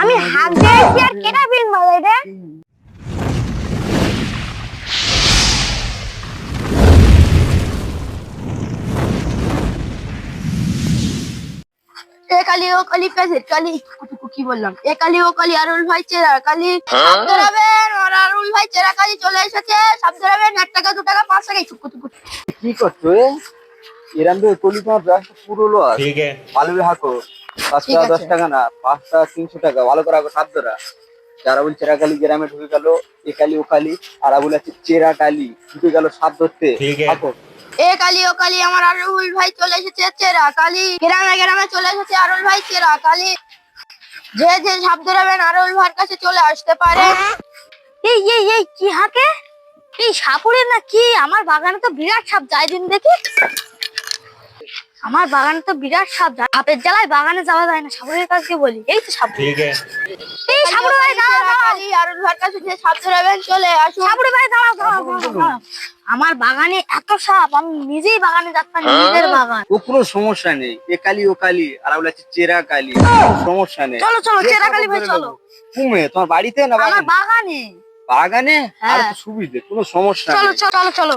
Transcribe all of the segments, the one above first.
আমি হাত দিয়েছি আর কেটা বিন বলে রে? এ কালি ও কালি পেছে কালি। কি বললাম? এ কালি ও কালি আরুল ভাই চেরা কালি। সাপ ধরাবেন আর আরুল ভাই চেরা কালি চলে এসেছে। সাপ এক টাকা দু টাকা পাঁচ টাকা। টুকু কি। করছ এরকম কলিমা পুরো লোয়া আলু হাকো। দশ টাকা না পাঁচটা তিনশো টাকা ভালো করে হাকো সাতটা যারাবুল চেরাকালি গ্রামে ঢুকে গেল একালি আর আরাবুল আছে চেরা চেরাকালি ঢুকে গেল সাত ধরতে। হাকো। এ কালি ও কালি আমার আরুল ভাই চলে এসেছে চেরা কালি গ্রামে গ্রামে চলে এসেছে আরুল ভাই চেরা কালি যে যে সাপ ধরাবেন আরুল ভাইয়ের কাছে চলে আসতে পারে। এই এই এই কি হাকে? এই সাপুরে না কি? আমার বাগানে তো বিরাট সাপ যাই দিন দেখি। আমার বাগানে তো বিরাট সাপ সাপের জ্বালায় বাগানে যাওয়া যায় না সাপুরের কাছে বলি। এই তো সাপ। এই ভাই দাঁড়াও আমার বাগানে এত সাপ আমি নিজেই বাগানে যাচ্তাম হ্যাঁ? নিজের বাগান। ও কোনো সমস্যা নেই। এ কালি ও আর আমরা চেরা কালি। হ্যাঁ। সমস্যা নেই। চলো চলো চেরা ভাই চলো। কুমে তোমার বাড়িতে না বাগানে? বাগানে। আর হ্যাঁ। সুবিধে কোনো সমস্যা চলো চলো চলো।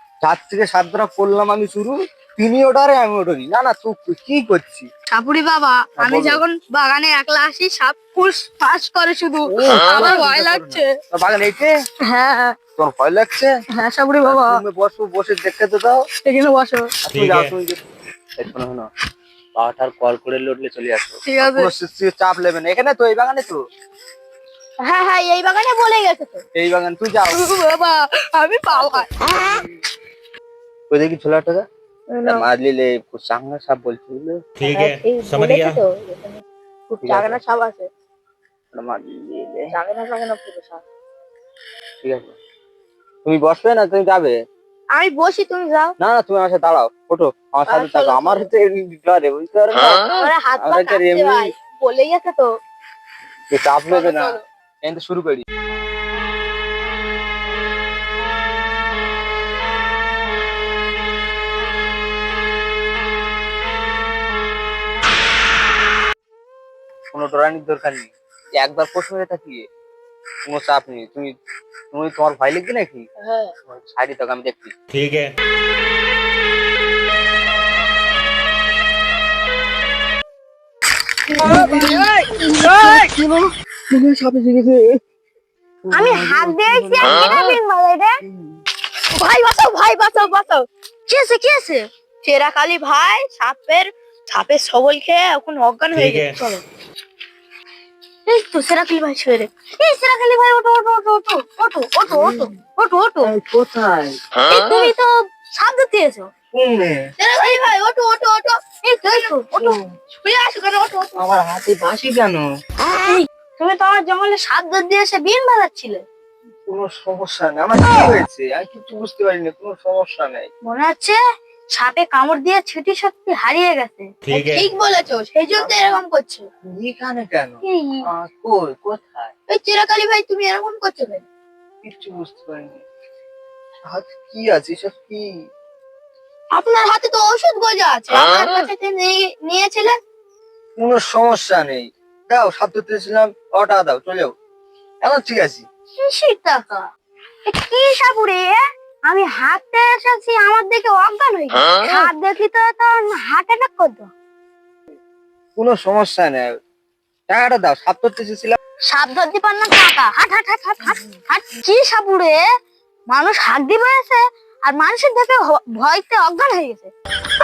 যার থেকে ধরা করলাম আমি শুরু তিনি ওটারে আমি ওটারি না না তুই কি করছি সাপুরি বাবা হ্যাঁ, আমি যখন বাগানে একলা আসি সাপ ফুস ফাঁস করে শুধু। আমার ভয় লাগছে। তোর বাগান এইতে হ্যাঁ হ্যাঁ, তোমার ভয় লাগছে? হ্যাঁ সাপুরি বাবা। তুমি বসো বসে দেখতে তো দাও। এখানে বসো। তুমি যাও। তুমি শোনো শোনো। বাবাটার কল করে লড়লে চলে আসো। ঠিক আছে। কোনো চাপ নেবে না। এখানে তো এই বাগানে তো। হ্যাঁ হ্যাঁ এই বাগানে বলে গেছে তো। এই বাগান তুই যাও। বাবা আমি পাওয়া ওই দেখি ছোলা টাকা মারলি লে চাঙ্গা সাপ বলছি বুঝলে ठीक है समझ বলেছে गया তো এখানে খুব ঠিক চাগনা সাপ আছে ওটা মারলি লে চাগনা চাগনা পুরো সাপ ঠিক আছে তুমি বসবে না তুমি যাবে আমি বসি তুমি যাও না না তুমি আমার সাথে দাঁড়াও ওঠো আমার সাথে আচ্ছা, থাকো চলো, আমার চলো। হাতে দিতে পারে বুঝতে পারো না আমার হাত পা আমাদের কাঁপছে এমনি- ভাই বলে গেছে তো তো চাপ নেবে না চলো। কিন্তু শুরু করি কোনো ডরানির দরকার নেই। একবার প্রশ্ন হয়ে থাকি কোনো চাপ নেই। তুমি তুমি তোমার ভয় লিখবে নাকি? হ্যাঁ। তোকে আমি দেখছি। ঠিক আছে। আমি হাত দিয়েছি হ্যাঁ? ভাই বাঁচাও ভাই বাঁচাও বাঁচাও। কি আছে কি আছে? চেরা ভাই সাপের সাপের সবল খেয়ে এখন অজ্ঞান হয়ে গেছে চলো। এই তো ভাই শুয়ে রে এই ভাই ওটো ওটো ওটো ওটো ওটো ওটো ওটো ওটো কোথায়? তুমি তো সাপ ধরতে এসো। চেরা ভাই ওটো ওটো ওটো এই তো ওটো ফিরে আসো কেন ওটো ওটো। আমার হাতে বাঁশি কেন? তুমি তো আমার জঙ্গলে সাপ ধরতে এসে বিন বাজাচ্ছিলে। কোনো সমস্যা নেই। আমার কি হয়েছে? আমি কিছু বুঝতে পারিনি কোনো সমস্যা নেই। মনে হচ্ছে সাপে কামড় দিয়ে ছুটি সত্যি হারিয়ে গেছে। ঠিক বলেছ সেই জন্য এরকম করছ। এখানে কেন? কোথায়? ভাই তুমি এরকম করছ কেন? কিচ্ছু বুঝতে পারিনি। হাত কি আছে সব কি? আপনার হাতে তো ওষুধ গোজা আছে। আপনার কাছে নিয়েছিলেন? কোনো সমস্যা নেই। দাও সাত ছিলাম দাও চলেও এখন ঠিক আছে। টাকা? কি সাপুরে আমি হাঁটতে এসেছি আমার দেখে অজ্ঞান হয়ে গেছে। হাত দেখি তো হার্ট অ্যাটাক করতো। কোনো সমস্যা নেই। টাকাটা দাও সাত ধরতেছিলাম সাপ ধরতে পার না টাকা। হাট হাট হাট হাট হাট হাট। কি সাপুরে মানুষ হাত দিয়ে বয়েছে আর মানুষের দেখে ভয়তে অজ্ঞান হয়ে গেছে।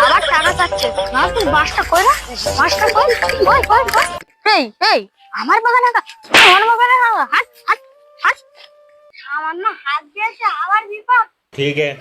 আবার টাকা চাচ্ছে। না তুই বাসটা কই না বাসটা কই? কই কই কই? এই এই আমার বাগানে আমার বাগানে হাট হাট হাট। সামান্য হাত দিয়েছে আবার বিপদ। ठीक है।